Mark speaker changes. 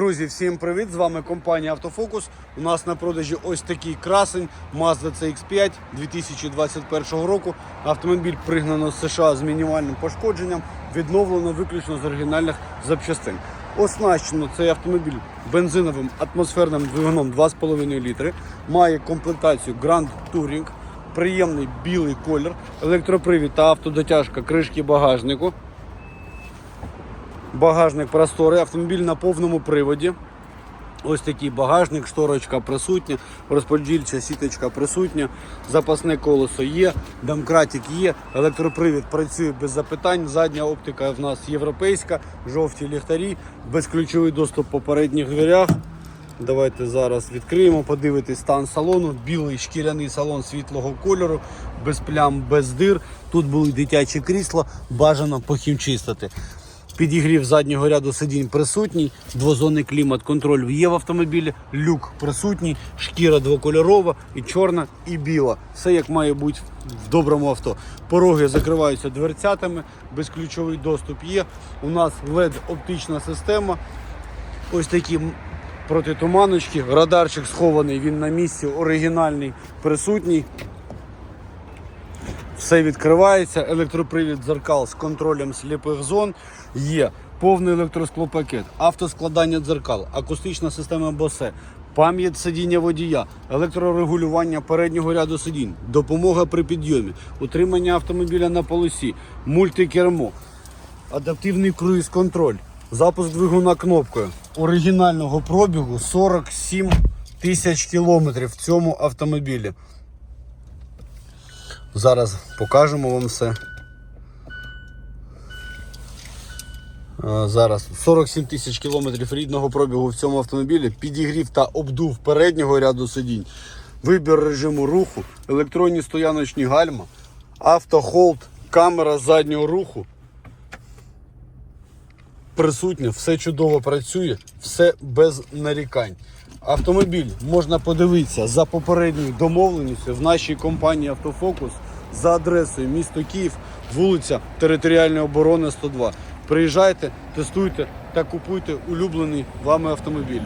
Speaker 1: Друзі, всім привіт! З вами компанія Автофокус. У нас на продажі ось такий красень Mazda CX-5 2021 року. Автомобіль пригнано з США з мінімальним пошкодженням, відновлено виключно з оригінальних запчастин. Оснащено цей автомобіль бензиновим атмосферним двигуном 2,5 літри. Має комплектацію Grand Touring, приємний білий колір, електропривід та автодотяжка кришки багажнику. Багажник просторий, автомобіль на повному приводі. Ось такий багажник, шторочка присутня, розподільча сіточка присутня, запасне колесо є, домкратик є, електропривід працює без запитань. Задня оптика в нас європейська, жовті ліхтарі, безключовий доступ по передніх дверях. Давайте зараз відкриємо, подивитись стан салону. Білий шкіряний салон світлого кольору, без плям, без дир. Тут були дитячі крісла, бажано похімчистити. Підігрів заднього ряду сидінь присутній, двозонний клімат контроль є в автомобілі, люк присутній, шкіра двокольорова, і чорна, і біла. Все як має бути в доброму авто. Пороги закриваються дверцятами, безключовий доступ є. У нас LED оптична система. Ось такі протитуманочки. Радарчик схований, він на місці, оригінальний, присутній. Все відкривається, електропривід дзеркал з контролем сліпих зон. Є, повний електросклопакет, автоскладання дзеркал, акустична система Bose, пам'ять сидіння водія, електрорегулювання переднього ряду сидінь, допомога при підйомі, утримання автомобіля на полосі, мультикермо, адаптивний круїз-контроль, запуск двигуна кнопкою, оригінального пробігу 47 тисяч кілометрів в цьому автомобілі. Зараз покажемо вам все. Зараз 47 тисяч кілометрів рідного пробігу в цьому автомобілі, підігрів та обдув переднього ряду сидінь, вибір режиму руху, електронні стояночні гальма, автохолд, камера заднього руху. Присутнє, все чудово працює, все без нарікань. Автомобіль можна подивитися за попередньою домовленістю в нашій компанії Автофокус за адресою місто Київ, вулиця Територіальної оборони 102. Приїжджайте, тестуйте та купуйте улюблений вами автомобіль.